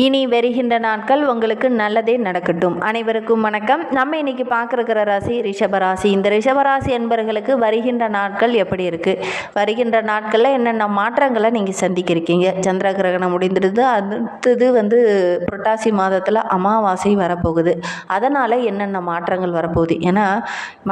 இனி வருகின்ற நாட்கள் உங்களுக்கு நல்லதே நடக்கட்டும். அனைவருக்கும் வணக்கம். நம்ம இன்னைக்கு பார்க்குற ராசி ரிஷபராசி இந்த ரிஷபராசி என்பர்களுக்கு வருகின்ற நாட்கள் எப்படி இருக்குது வருகின்ற நாட்களில் என்னென்ன மாற்றங்களை நீங்கள் சந்திக்கிருக்கீங்க? சந்திர கிரகணம் முடிந்துடுது. அடுத்தது வந்து புரட்டாசி மாதத்தில் அமாவாசை வரப்போகுது. அதனால் என்னென்ன மாற்றங்கள் வரப்போகுது? ஏன்னா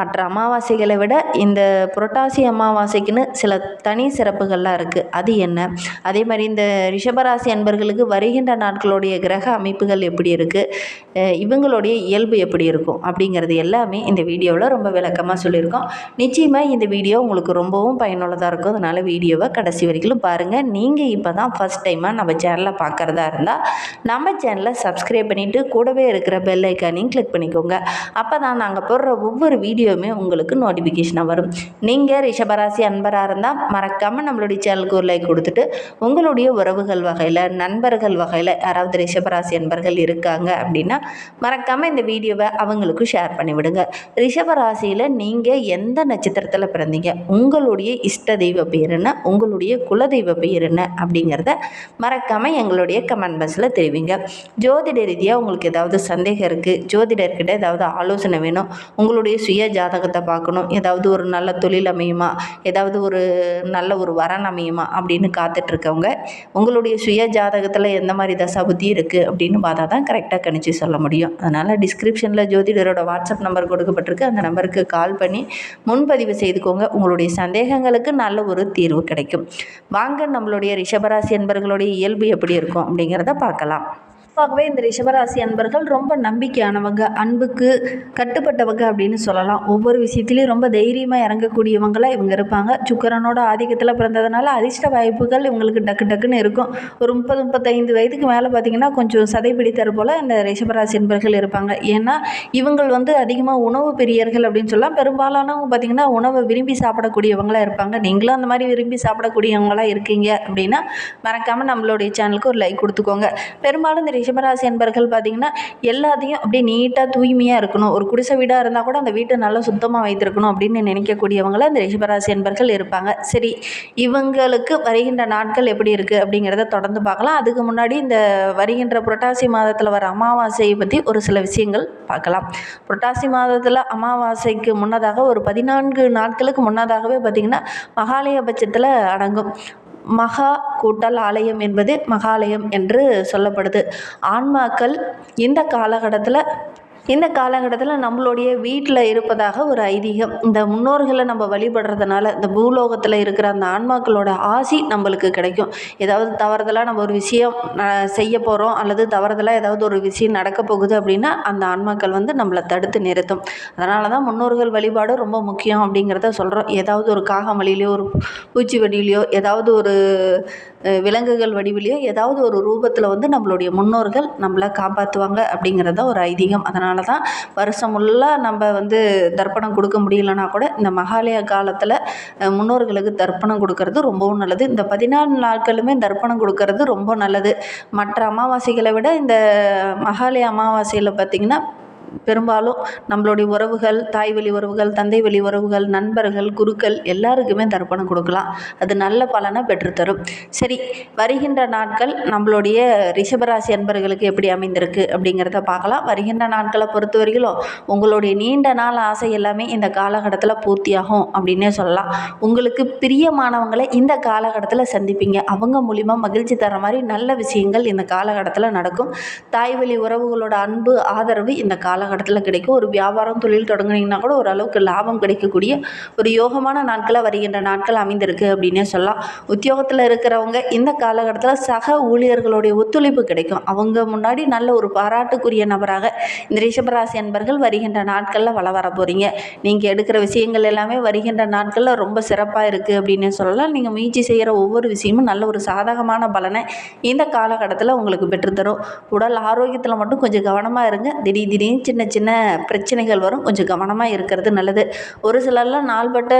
மற்ற அமாவாசைகளை விட இந்த புரட்டாசி அமாவாசைக்குன்னு சில தனி சிறப்புகள்லாம் இருக்குது அது என்ன? அதே மாதிரி இந்த ரிஷபராசி என்பர்களுக்கு வருகின்ற நாட்கள் நாட்களுடைய கிரக அமைப்புகள் எப்படி இருக்குது இவங்களுடைய இயல்பு எப்படி இருக்கும்? அப்படிங்கிறது எல்லாமே இந்த வீடியோவில் ரொம்ப விளக்கமாக சொல்லியிருக்கோம். நிச்சயமாக இந்த வீடியோ உங்களுக்கு ரொம்பவும் பயனுள்ளதாக இருக்கும். அதனால் வீடியோவை கடைசி வரைக்கும் பாருங்கள் நீங்கள் இப்போ தான் ஃபஸ்ட் டைமாக நம்ம சேனலை பார்க்குறதா இருந்தால் நம்ம சேனலை சப்ஸ்கிரைப் பண்ணிவிட்டு கூடவே இருக்கிற பெல் ஐக்கானையும் கிளிக் பண்ணிக்கோங்க. அப்போ தான் நாங்கள் போடுற ஒவ்வொரு வீடியோவுமே உங்களுக்கு நோட்டிஃபிகேஷனாக வரும். நீங்கள் ரிஷபராசி அன்பராக இருந்தால் மறக்காமல் நம்மளுடைய சேனலுக்கு ஒரு லைக் கொடுத்துட்டு உங்களுடைய உறவுகள் வகையில் நண்பர்கள் வகையில் யாராவது ரிஷபராசி அன்பர்கள் இருக்காங்க அப்படின்னா மறக்காமல் இந்த வீடியோவை அவங்களுக்கும் ஷேர் பண்ணிவிடுங்க. ரிஷபராசியில் நீங்கள் எந்த நட்சத்திரத்தில் பிறந்தீங்க? உங்களுடைய இஷ்ட தெய்வ பேர் என்ன? உங்களுடைய குலதெய்வ பேர் என்ன? அப்படிங்கிறத மறக்காமல் எங்களுடைய கமெண்ட் பாக்ஸில் தெரிவிங்க. ஜோதிட ரீதியாக உங்களுக்கு ஏதாவது சந்தேகம் இருக்குது ஜோதிடர்கிட்ட ஏதாவது ஆலோசனை வேணும் உங்களுடைய சுய ஜாதகத்தை பார்க்கணும் ஏதாவது ஒரு நல்ல தொழில் அமையுமா ஏதாவது ஒரு நல்ல ஒரு வரன் அமையுமா அப்படின்னு காத்துட்ருக்கவங்க உங்களுடைய சுய ஜாதகத்தில் எந்த மாதிரி புத்தி இருக்குது அப்படின்னு பார்த்தா தான் கரெக்டாக கணிச்சு சொல்ல முடியும். அதனால் டிஸ்கிரிப்ஷனில் ஜோதிடரோட வாட்ஸ்அப் நம்பர் கொடுக்கப்பட்டிருக்கு. அந்த நம்பருக்கு கால் பண்ணி முன்பதிவு செய்துக்கோங்க. உங்களுடைய சந்தேகங்களுக்கு நல்ல ஒரு தீர்வு கிடைக்கும். வாங்க நம்மளுடைய ரிஷபராசி என்பர்களுடைய இயல்பு எப்படி இருக்கும் அப்படிங்கிறத பார்க்கலாம். பொதுவாகவே இந்த ரிஷபராசி அன்பர்கள் ரொம்ப நம்பிக்கையானவங்க அன்புக்கு கட்டுப்பட்டவங்க அப்படின்னு சொல்லலாம். ஒவ்வொரு விஷயத்துலையும் ரொம்ப தைரியமாக இறங்கக்கூடியவங்களாக இவங்க இருப்பாங்க. சுக்கரனோட ஆதிக்கத்தில் பிறந்ததுனால அதிர்ஷ்ட வாய்ப்புகள் இவங்களுக்கு டக்கு டக்குன்னு இருக்கும். ஒரு முப்பது முப்பத்தைந்து வயதுக்கு மேலே பார்த்திங்கன்னா கொஞ்சம் சதை பிடித்தர் போல் இந்த ரிஷபராசி அன்பர்கள் இருப்பாங்க. ஏன்னா இவங்கள் வந்து அதிகமாக உணவு பிரியர்கள் அப்படின்னு சொல்லலாம். பெரும்பாலானவங்க பார்த்திங்கன்னா உணவை விரும்பி சாப்பிடக்கூடியவங்களாக இருப்பாங்க. நீங்களும் அந்த மாதிரி விரும்பி சாப்பிடக்கூடியவங்களாக இருக்கீங்க அப்படின்னா மறக்காமல் நம்மளுடைய சேனலுக்கு ஒரு லைக் கொடுத்துக்கோங்க. பெரும்பாலும் இந்த ரிஷபராசி அன்பர்கள் பார்த்திங்கன்னா எல்லாத்தையும் அப்படியே நீட்டாக தூய்மையாக இருக்கணும். ஒரு குடிசை வீடாக இருந்தால் கூட அந்த வீட்டை நல்லா சுத்தமாக வைத்திருக்கணும் அப்படின்னு நினைக்கக்கூடியவங்கள அந்த ரிஷபராசி அன்பர்கள் இருப்பாங்க. சரி இவங்களுக்கு வருகின்ற நாட்கள் எப்படி இருக்குது அப்படிங்கிறத தொடர்ந்து பார்க்கலாம். அதுக்கு முன்னாடி இந்த வருகின்ற புரட்டாசி மாதத்தில் வர அமாவாசையை பற்றி ஒரு சில விஷயங்கள் பார்க்கலாம். புரட்டாசி மாதத்தில் அமாவாசைக்கு முன்னதாக ஒரு பதினான்கு நாட்களுக்கு முன்னதாகவே பார்த்திங்கன்னா மகாலய பட்சத்தில் அடங்கும். மகா கூட்டல் ஆலயம் என்பது மகாலயம் என்று சொல்லப்படுது. ஆன்மாக்கள் இந்த காலகட்டத்தில் இந்த காலகட்டத்தில் நம்மளுடைய வீட்டில் இருப்பதாக ஒரு ஐதீகம். இந்த முன்னோர்களை நம்ம வழிபடுறதுனால இந்த பூலோகத்தில் இருக்கிற அந்த ஆன்மாக்களோட ஆசி நம்மளுக்கு கிடைக்கும். ஏதாவது தவறுதலாக நம்ம ஒரு விஷயம் செய்ய போகிறோம் அல்லது தவறுதலாக ஏதாவது ஒரு விஷயம் நடக்க போகுது அப்படின்னா அந்த ஆன்மாக்கள் வந்து நம்மளை தடுத்து நிறுத்தும். அதனால தான் முன்னோர்கள் வழிபாடு ரொம்ப முக்கியம் அப்படிங்கிறத சொல்கிறோம் ஏதாவது ஒரு காகம் வழியிலையோ ஒரு பூச்சி வடிவிலையோ ஏதாவது ஒரு விலங்குகள் வடிவிலையோ ஏதாவது ஒரு ரூபத்தில் வந்து நம்மளுடைய முன்னோர்கள் நம்மளை காப்பாற்றுவாங்க அப்படிங்கிறத ஒரு ஐதீகம். அதனால தான் வருஷம் ஃபுல்லாக நம்ம வந்து தர்ப்பணம் கொடுக்க முடியலனா கூட இந்த மகாலய காலத்தில் முன்னோர்களுக்கு தர்ப்பணம் கொடுக்கறது ரொம்பவும் நல்லது. இந்த பதினாலு நாட்களுமே தர்ப்பணம் கொடுக்கறது ரொம்ப நல்லது. மற்ற அமாவாசைகளை விட இந்த மகாலய அமாவாசையில் பார்த்திங்கன்னா பெரும்பாலும் நம்மளுடைய உறவுகள் தாய் வழி உறவுகள் தந்தை வழி உறவுகள் நண்பர்கள் குருக்கள் எல்லாருக்குமே தர்ப்பணம் கொடுக்கலாம். அது நல்ல பலனை பெற்றுத்தரும் சரி வருகின்ற நாட்கள் நம்மளுடைய ரிஷபராசி அன்பர்களுக்கு எப்படி அமைந்திருக்கு அப்படிங்கிறத பார்க்கலாம். வருகின்ற நாட்களை பொறுத்த வரையிலும் உங்களுடைய நீண்ட நாள் ஆசை எல்லாமே இந்த காலகட்டத்தில் பூர்த்தியாகும் அப்படின்னே சொல்லலாம். உங்களுக்கு பிரியமானவங்களை இந்த காலகட்டத்தில் சந்திப்பீங்க. அவங்க மூலிமா மகிழ்ச்சி தர மாதிரி நல்ல விஷயங்கள் இந்த காலகட்டத்தில் நடக்கும். தாய் வழி உறவுகளோட அன்பு ஆதரவு இந்த கால காலகட்டத்தில் கிடைக்கும். ஒரு வியாபாரம் தொழில் தொடங்குனீங்கன்னா கூட ஓரளவுக்கு லாபம் கிடைக்கக்கூடிய ஒரு யோகமான நாட்களாக வருகின்ற நாட்கள் அமைந்திருக்கு அப்படின்னே சொல்லலாம். உத்தியோகத்தில் இருக்கிறவங்க இந்த காலகட்டத்தில் சக ஊழியர்களுடைய ஒத்துழைப்பு கிடைக்கும். அவங்க முன்னாடி நல்ல ஒரு பாராட்டுக்குரிய நபராக இந்த ரிஷபராசி அன்பர்கள் வருகின்ற நாட்களில் வள வர போகிறீங்க நீங்கள் எடுக்கிற விஷயங்கள் எல்லாமே வருகின்ற நாட்களில் ரொம்ப சிறப்பாக இருக்குது அப்படின்னு சொல்லலாம். நீங்கள் முயற்சி செய்கிற ஒவ்வொரு விஷயமும் நல்ல ஒரு சாதகமான பலனை இந்த காலகட்டத்தில் உங்களுக்கு பெற்றுத்தரும். உடல் ஆரோக்கியத்தில் மட்டும் கொஞ்சம் கவனமாக இருங்க. திடீர் திடீர்னு சின்ன சின்ன பிரச்சனைகள் வரும். கொஞ்சம் கவனமாக இருக்கிறது நல்லது. ஒரு சிலர்லாம் நாள்பட்ட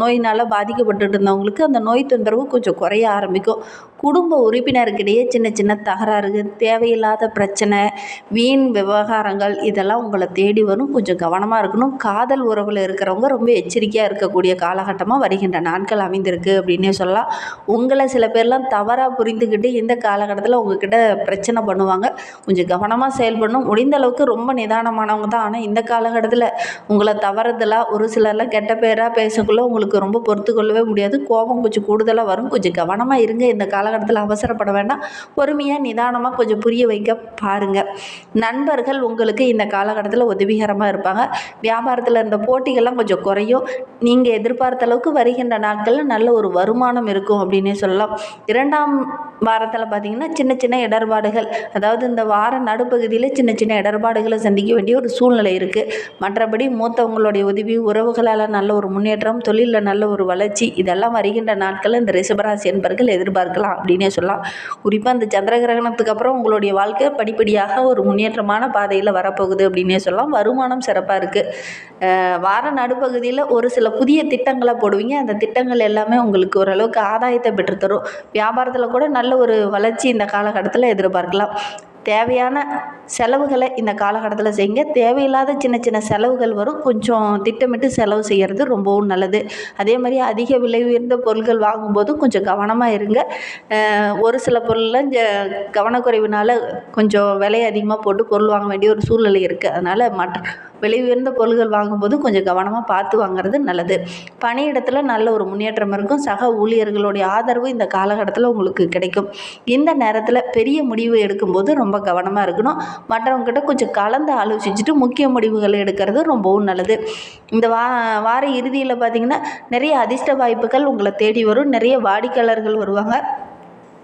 நோயினால் பாதிக்கப்பட்டுட்டு இருந்தவங்களுக்கு அந்த நோய் தொந்தரவு கொஞ்சம் குறைய ஆரம்பிக்கும். குடும்ப உறுப்பினருக்கிடையே சின்ன சின்ன தகராறு தேவையில்லாத பிரச்சனை வீண் விவகாரங்கள் இதெல்லாம் உங்களை தேடி வரும். கொஞ்சம் கவனமாக இருக்கணும். காதல் உறவில் இருக்கிறவங்க ரொம்ப எச்சரிக்கையாக இருக்கக்கூடிய காலகட்டமாக வருகின்ற நாட்கள் அமைந்திருக்கு அப்படின்னே சொல்லலாம். உங்களை சில பேர்லாம் தவறாக புரிந்துக்கிட்டு இந்த காலகட்டத்தில் உங்ககிட்ட பிரச்சனை பண்ணுவாங்க. கொஞ்சம் கவனமாக செயல்படணும். முடிந்த அளவுக்கு ரொம்ப நிதானமானவங்க தான். ஆனால் இந்த காலகட்டத்தில் உங்களை தவறுதலாக ஒரு சிலர்லாம் கெட்ட பேராக பேசக்குள்ளே உங்களுக்கு ரொம்ப பொறுத்து கொள்ளவே முடியாது. கோபம் கொஞ்சம் கூடுதலாக வரும். கொஞ்சம் கவனமாக இருங்க. இந்த காலகட்டத்தில் அவசரப்பட வேண்டாம். பொறுமையாக நிதானமாக கொஞ்சம் புரிய வைக்க பாருங்கள் நண்பர்கள் உங்களுக்கு இந்த காலகட்டத்தில் உதவிகரமாக இருப்பாங்க. வியாபாரத்தில் இருந்த போட்டிகள்லாம் கொஞ்சம் குறையும். நீங்கள் எதிர்பார்த்த அளவுக்கு வருகின்ற நாட்களில் நல்ல ஒரு வருமானம் இருக்கும் அப்படின்னே சொல்லலாம். இரண்டாம் வாரத்தில் பார்த்திங்கன்னா சின்ன சின்ன இடர்பாடுகள். அதாவது இந்த வார நடுப்பகுதியில் சின்ன சின்ன இடர்பாடுகளை சந்திக்க வேண்டிய ஒரு சூழ்நிலை இருக்குது மற்றபடி மூத்தவங்களுடைய உதவி உறவுகளால் நல்ல ஒரு முன்னேற்றம் தொழிலில் நல்ல ஒரு வளர்ச்சி இதெல்லாம் வருகின்ற நாட்களில் இந்த ரிஷபராசி என்பர்கள் எதிர்பார்க்கலாம் அப்படின்னே சொல்லலாம். குறிப்பாக இந்த சந்திர கிரகணத்துக்கு அப்புறம் உங்களுடைய வாழ்க்கை படிப்படியாக ஒரு முன்னேற்றமான பாதையில் வரப்போகுது அப்படின்னே சொல்லலாம். வருமானம் சிறப்பாக இருக்குது வார நடுப்பகுதியில் ஒரு சில புதிய திட்டங்களை போடுவீங்க. அந்த திட்டங்கள் எல்லாமே உங்களுக்கு ஓரளவுக்கு ஆதாயத்தை பெற்றுத்தரும். வியாபாரத்தில் கூட நல்ல ஒரு வளர்ச்சி இந்த காலகட்டத்தில் எதிர்பார்க்கலாம். தேவையான செலவுகளை இந்த காலகட்டத்தில் செய்யுங்க. தேவையில்லாத சின்ன சின்ன செலவுகள் வரும். கொஞ்சம் திட்டமிட்டு செலவு செய்கிறது ரொம்பவும் நல்லது. அதே மாதிரி அதிக விலை உயர்ந்த பொருட்கள் வாங்கும்போதும் கொஞ்சம் கவனமாக இருங்க. ஒரு சில பொருள்லாம் ஜ கவனக்குறைவினால் கொஞ்சம் விலை அதிகமாக போட்டு பொருள் வாங்க வேண்டிய ஒரு சூழ்நிலை இருக்குது அதனால் மற்ற விலை உயர்ந்த பொருள்கள் வாங்கும்போது கொஞ்சம் கவனமாக பார்த்து வாங்குறது நல்லது. பணியிடத்தில் நல்ல ஒரு முன்னேற்றம் இருக்கும். சக ஊழியர்களுடைய ஆதரவு இந்த காலகட்டத்தில் உங்களுக்கு கிடைக்கும். இந்த நேரத்தில் பெரிய முடிவு எடுக்கும்போது ரொம்ப கவனமாக இருக்கணும். மற்றவங்ககிட்ட கொஞ்சம் கலந்து ஆலோசிச்சுட்டு முக்கிய முடிவுகளை எடுக்கிறது ரொம்பவும் நல்லது. இந்த வா வார இறுதியில் பார்த்திங்கன்னா நிறைய அதிர்ஷ்ட வாய்ப்புகள் உங்களை தேடி வரும். நிறைய வாடிக்கையாளர்கள் வருவாங்க.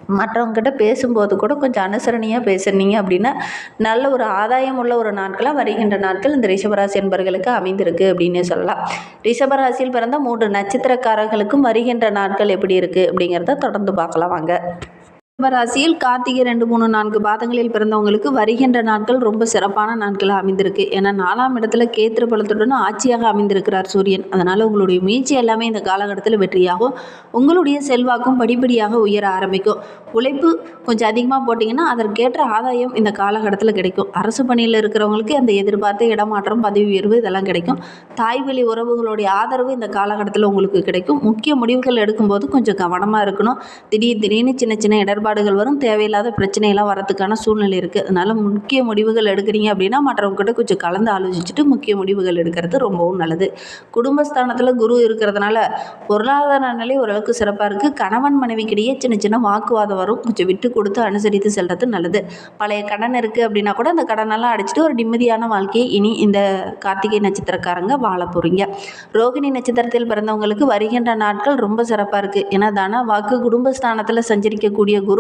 மற்றவங்ககிட்ட பேசும்போது கூட கொஞ்சம் அனுசரணையாக பேசுனீங்க அப்படின்னா நல்ல ஒரு ஆதாயம் உள்ள ஒரு நாட்களாக வருகின்ற நாட்கள் இந்த ரிஷபராசி என்பர்களுக்கு அமைந்திருக்கு அப்படின்னே சொல்லலாம். ரிஷபராசியில் பிறந்த மூன்று நட்சத்திரக்காரர்களுக்கும் வருகின்ற நாட்கள் எப்படி இருக்குது அப்படிங்கிறத தொடர்ந்து பார்க்கலாம் வாங்க. ராசியில் கார்த்திகை ரெண்டு மூணு நான்கு பாதங்களில் பிறந்தவங்களுக்கு வருகின்ற நாட்கள் ரொம்ப சிறப்பான நாட்களாக அமைந்திருக்கு. ஏன்னா நாலாம் இடத்துல கேத்திர பலத்துடன் ஆட்சியாக அமைந்திருக்கிறார் சூரியன். அதனால் உங்களுடைய முயற்சி எல்லாமே இந்த காலகட்டத்தில் வெற்றியாகும். உங்களுடைய செல்வாக்கும் படிப்படியாக உயர ஆரம்பிக்கும். உழைப்பு கொஞ்சம் அதிகமாக போட்டிங்கன்னா அதற்கேற்ற ஆதாயம் இந்த காலகட்டத்தில் கிடைக்கும். அரசு பணியில் இருக்கிறவங்களுக்கு அந்த எதிர்பார்த்த இடமாற்றம் பதவி உயர்வு இதெல்லாம் கிடைக்கும். தாய் வழி உறவுகளுடைய ஆதரவு இந்த காலகட்டத்தில் உங்களுக்கு கிடைக்கும். முக்கிய முடிவுகள் எடுக்கும்போது கொஞ்சம் கவனமாக இருக்கணும். திடீர் திடீர்னு சின்ன சின்ன இடர்பாடுகள் வரும். தேவையில்லாத பிரச்சனையெல்லாம் வரதுக்கான சூழ்நிலை இருக்குது அதனால் முக்கிய முடிவுகள் எடுக்கிறீங்க அப்படின்னா மற்றவங்ககிட்ட கொஞ்சம் கலந்து ஆலோசிச்சுட்டு முக்கிய முடிவுகள் எடுக்கிறது ரொம்பவும் நல்லது. குடும்பஸ்தானத்தில் குரு இருக்கிறதுனால பொருளாதார நிலை ஓரளவுக்கு சிறப்பாக இருக்குது கணவன் மனைவிக்கிடையே சின்ன சின்ன வாக்குவாதம் வரும். கொஞ்சம் விட்டு கொடுத்து அனுசரித்து செல்வது நல்லது. பழைய கடன் இருக்குது அப்படின்னா கூட அந்த கடனெல்லாம் அடிச்சுட்டு ஒரு நிம்மதியான வாழ்க்கையை இனி இந்த கார்த்திகை நட்சத்திரக்காரங்க வாழ போகிறீங்க ரோகிணி நட்சத்திரத்தில் பிறந்தவங்களுக்கு வருகின்ற நாட்கள் ரொம்ப சிறப்பாக இருக்குது ஏன்னா தன வாக்கு குடும்பஸ்தானத்தில் சஞ்சரிக்கக்கூடிய குரு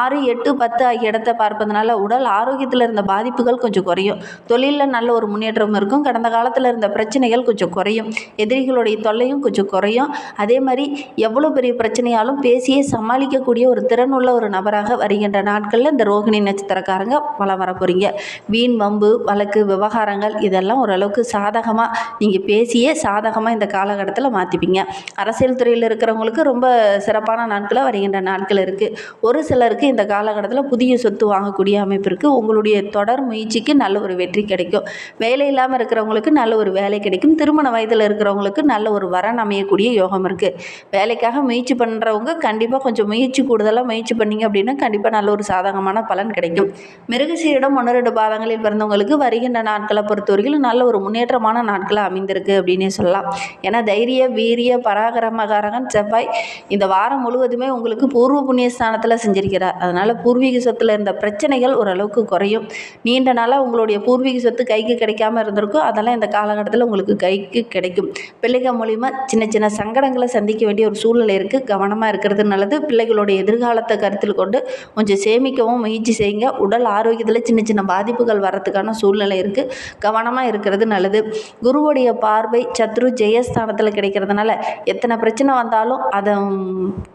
ஆறு எட்டு பத்து ஆகிய இடத்தை பார்ப்பதனால உடல் ஆரோக்கியத்தில் இருந்த பாதிப்புகள் கொஞ்சம் குறையும். தொழிலில் நல்ல ஒரு முன்னேற்றம் இருக்கும். கடந்த காலத்தில் இருந்த பிரச்சனைகள் கொஞ்சம் குறையும். எதிரிகளுடைய தொல்லையும் கொஞ்சம் குறையும். அதே மாதிரி எவ்வளோ பெரிய பிரச்சனையாலும் பேசியே சமாளிக்கக்கூடிய ஒரு திறனுள்ள ஒரு நபராக வருகின்ற நாட்களில் இந்த ரோகிணி நட்சத்திரக்காரங்க வளம் வர போகிறீங்க வீண் வம்பு வழக்கு விவகாரங்கள் இதெல்லாம் ஓரளவுக்கு சாதகமாக நீங்கள் பேசியே சாதகமாக இந்த காலகட்டத்தில் மாற்றிப்பீங்க அரசியல் துறையில் இருக்கிறவங்களுக்கு ரொம்ப சிறப்பான நாட்களாக வருகின்ற நாட்கள் இருக்குது ஒரு சிலருக்கு இந்த காலகட்டத்தில் புதிய சொத்து வாங்கக்கூடிய அமைப்பு இருக்குது உங்களுடைய தொடர் முயற்சிக்கு நல்ல ஒரு வெற்றி கிடைக்கும். வேலை இல்லாமல் இருக்கிறவங்களுக்கு நல்ல ஒரு வேலை கிடைக்கும். திருமண வயதில் இருக்கிறவங்களுக்கு நல்ல ஒரு வரன் அமையக்கூடிய யோகம் இருக்குது வேலைக்காக முயற்சி பண்ணுறவங்க கண்டிப்பாக கொஞ்சம் முயற்சி கூடுதலாக முயற்சி பண்ணீங்க அப்படின்னா கண்டிப்பாக நல்ல ஒரு சாதகமான பலன் கிடைக்கும். மிருகசீரிடம் ஒன்று ரெண்டு பாதங்களில் பிறந்தவங்களுக்கு வருகின்ற நாட்களை பொறுத்தவரையிலும் நல்ல ஒரு முன்னேற்றமான நாட்களாக அமைந்திருக்கு அப்படின்னே சொல்லலாம். ஏன்னா தைரிய வீரிய பராகரமகாரகன் செவ்வாய் இந்த வாரம் முழுவதுமே உங்களுக்கு பூர்வ புண்ணிய ஸ்தானத்தில் செஞ்சிருக்கிறார். அதனால் பூர்வீக சொத்தில் இருந்த பிரச்சனைகள் ஓரளவுக்கு குறையும். நீண்ட நாளாக உங்களுடைய பூர்வீக சொத்து கைக்கு கிடைக்காம இருந்திருக்கும். அதெல்லாம் இந்த காலகட்டத்தில் உங்களுக்கு கைக்கு கிடைக்கும். பிள்ளைகள் மூலிமா சின்ன சின்ன சங்கடங்களை சந்திக்க வேண்டிய ஒரு சூழ்நிலை இருக்குது கவனமாக இருக்கிறது நல்லது. பிள்ளைகளுடைய எதிர்காலத்தை கருத்தில் கொண்டு கொஞ்சம் சேமிக்கவும் முயற்சி செய்யுங்க. உடல் ஆரோக்கியத்தில் சின்ன சின்ன பாதிப்புகள் வர்றதுக்கான சூழ்நிலை இருக்குது கவனமாக இருக்கிறது நல்லது. குருவுடைய பார்வை சத்ரு ஜெயஸ்தானத்தில் கிடைக்கிறதுனால எத்தனை பிரச்சனை வந்தாலும் அதை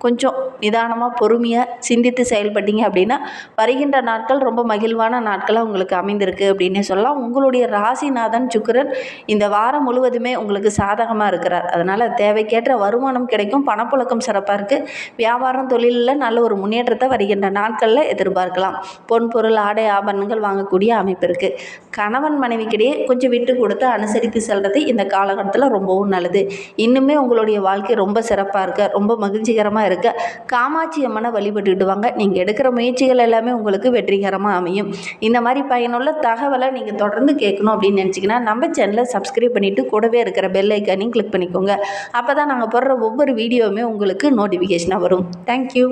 கொஞ்சம் நிதானமாக பொறுமையாக சிந்தித்து செயல்பட்டீங்க அப்படின்னா வருகின்ற நாட்கள் ரொம்ப மகிழ்வான நாட்களாக உங்களுக்கு அமைந்திருக்கு அப்படின்னே சொல்லலாம். உங்களுடைய ராசிநாதன் சுக்கிரன் இந்த வாரம் முழுவதுமே உங்களுக்கு சாதகமாக இருக்கிறார். அதனால் தேவைக்கேற்ற வருமானம் கிடைக்கும் பணப்புழக்கம் சிறப்பாக இருக்குது வியாபாரம் தொழிலில் நல்ல ஒரு முன்னேற்றத்தை வருகின்ற நாட்களில் எதிர்பார்க்கலாம். பொன் பொருள் ஆடை ஆபரணங்கள் வாங்கக்கூடிய அமைப்பு இருக்குது கணவன் மனைவிக்கிடையே கொஞ்சம் விட்டு கொடுத்து அனுசரித்து செல்வது இந்த காலகட்டத்தில் ரொம்பவும் நல்லது. இன்னுமே உங்களுடைய வாழ்க்கை ரொம்ப சிறப்பாக இருக்க ரொம்ப மகிழ்ச்சிகரமாக இருக்க. காமாட்சி அம்மனை வழிபட்டு வாங்க நீங்கள் எடுக்கிற முயற்சிகள் எல்லாமே உங்களுக்கு வெற்றிகரமாக அமையும். இந்த மாதிரி பயனுள்ள தகவலை நீங்கள் தொடர்ந்து கேட்கணும் அப்படின்னு நினச்சிங்கன்னா நம்ம சேனலை சப்ஸ்கிரைப் பண்ணிவிட்டு கூடவே இருக்கிற பெல் ஐக்கானையும் கிளிக் பண்ணிக்கோங்க. அப்போ தான் நாங்கள் போடுற ஒவ்வொரு வீடியோவுமே உங்களுக்கு நோட்டிஃபிகேஷனாக வரும். தேங்க்யூ